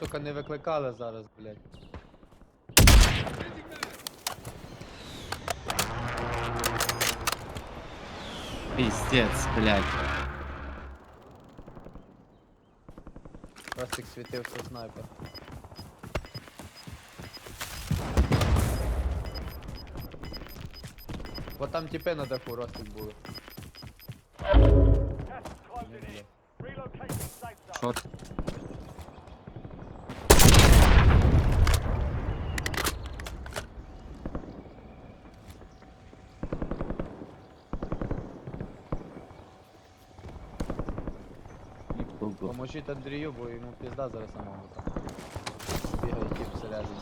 сука, не викликали зараз, блядь. Пиздец, блядь. Ростик світився снайпер. Вот там тіпи на даху Ростик були. Ні, блядь. Ого. Поможіть Андрію, бо йому пізда зараз самому там. Бігає тіп всередині.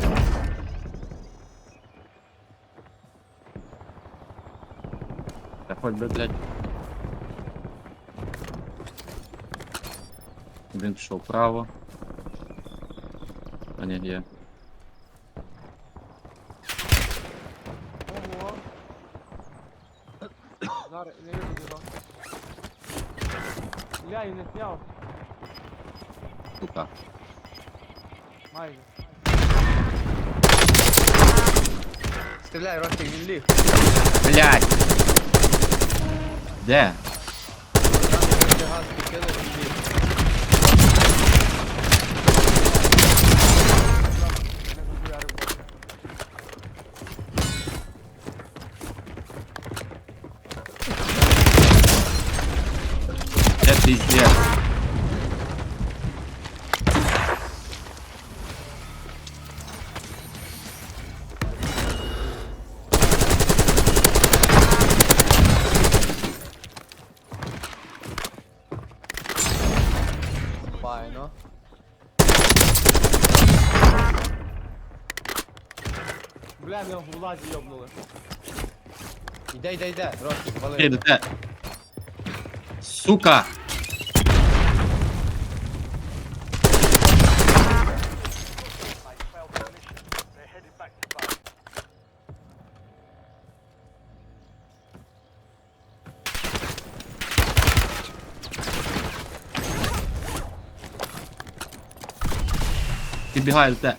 Немає. Та хоть би, блядь. Один пішов вправо. А ні, є. Ого. Зараз не вижу його. Бля, і не снял. Сука. Майже. Стріляй, Ростик, він ліг. Блядь! Де? Там газ підкинули, він ліг. Це пиздец. Файно. Бля, мене в владі йобнули. Іде, йде, йде, Ростик, вали. Де, де? Сука! Підбігаю до те.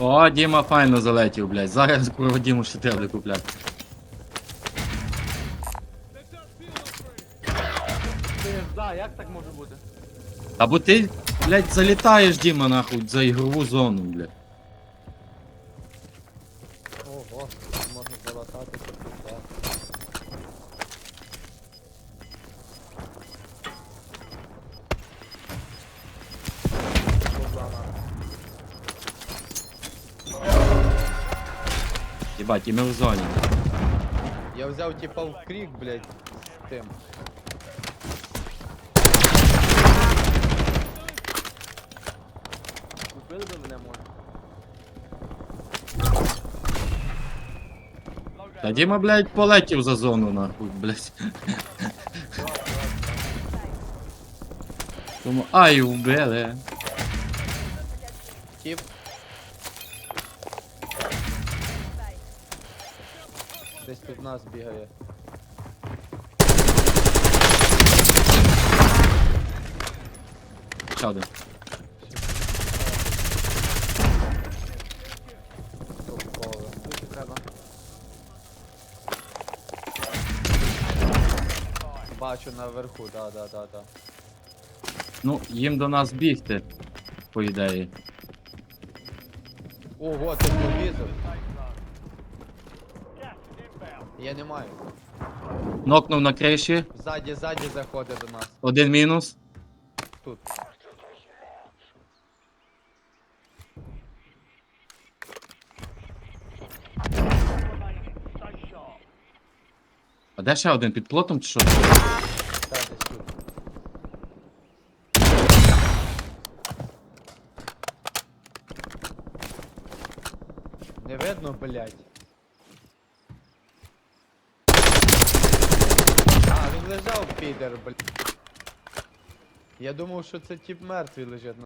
О, Діма файно залетів, блядь. Зараз курва Діму ще треба купляти. Пизда, як так може бути? Або ти, блядь, залітаєш, Діма, нахуй, за ігрову зону, блядь. Ого, можна залатати тут. Да. Єбать, і ми в зоні. Я взяв типа в крік, блядь, з тим. Купили би мене може. Та Діма, блядь, полетів за зону, нахуй, блядь. Тому, ай, вбили. Тіп. Десь під нас бігає. Ще один. Бачу наверху, да, да, да, да. Ну, їм до нас бігти, по ідеї. Ого, ти повізор. Я не маю. Нокнув на криші, Ззаді, ззаді заходить до нас. один мінус. Тут. Де ще один під плотом чи що? Та десь тут. Не видно, блядь. А, він лежав, підер, блядь. Я думав, що це тип мертвий лежить.